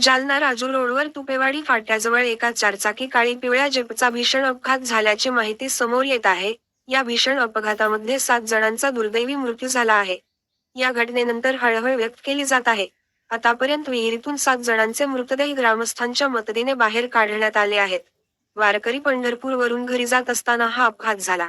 जालना राजूर रोडवर तुपेवाडी फाट्याजवळ एका चारचाकी काळी पिवळ्या जीपचा भीषण अपघात झाल्याची माहिती समोर येत आहे. या भीषण अपघातामध्ये सात जणांचा दुर्दैवी मृत्यू झाला आहे. या घटनेनंतर हळहळ व्यक्त केली जात आहे. आतापर्यंत विहिरीतून सात जणांचे मृतदेह ग्रामस्थांच्या मदतीने बाहेर काढण्यात आले आहेत. वारकरी पंढरपूरवरून घरी जात असताना हा अपघात झाला.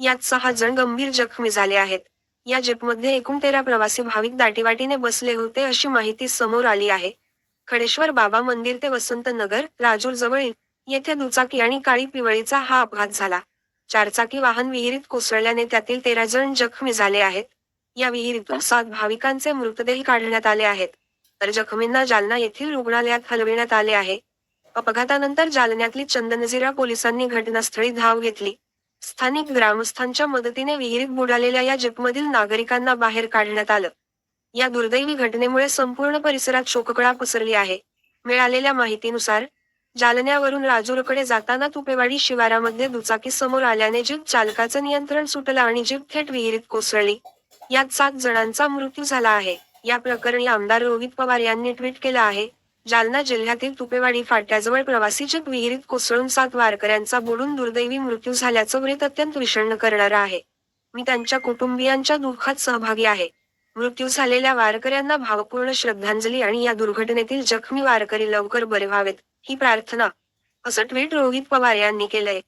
यात सहा जण गंभीर जखमी झाले आहेत. या जीपमध्ये एकूण तेरा प्रवासी भाविक दाटीवाटीने बसले होते अशी माहिती समोर आली आहे. खडेश्वर बाबा मंदिर ते वसंत नगर राजूर जवळ येथे दुचाकी आणि काळी पिवळीचा हा अपघात झाला. चारचाकी वाहन विहिरीत कोसळल्याने त्यातील तेरा जण जखमी झाले आहेत. या विहिरीतून सात भाविकांचे मृतदेह काढण्यात आले आहेत. तर जखमींना जालना येथील रुग्णालयात हलविण्यात आले आहे. अपघातानंतर जालन्यातली चंदनजिरा पोलिसांनी घटनास्थळी धाव घेतली. स्थानिक ग्रामस्थांच्या मदतीने विहिरीत बुडालेल्या या जीपमधील नागरिकांना बाहेर काढण्यात आलं. या दुर्दैवी घटनेमुळे संपूर्ण परिसरात शोककळा पसरली आहे. मिळालेल्या माहितीनुसार जालन्यावरून राजूरकडे जाताना तुपेवाडी शिवारामध्ये दुचाकी समोर आल्याने जीप चालकाचं नियंत्रण सुटलं आणि जीप थेट विहिरीत कोसळली. यात सात जणांचा मृत्यू झाला आहे. या प्रकरणी आमदार रोहित पवार यांनी ट्विट केलं आहे. जालना जिल्ह्यातील तुपेवाडी फाट्याजवळ प्रवासी जीप विहिरीत कोसळून सात वारकऱ्यांचा बुडून दुर्दैवी मृत्यू झाल्याचं वृत्त अत्यंत विषण्ण करणारं आहे. मी त्यांच्या कुटुंबियांच्या दुःखात सहभागी आहे. मृत्यू झालेल्या वारकऱ्यांना भावपूर्ण श्रद्धांजली आणि या दुर्घटनेतील जखमी वारकरी लवकर बरे व्हावेत ही प्रार्थना. असं ट्विट रोहित पवार यांनी केलंय.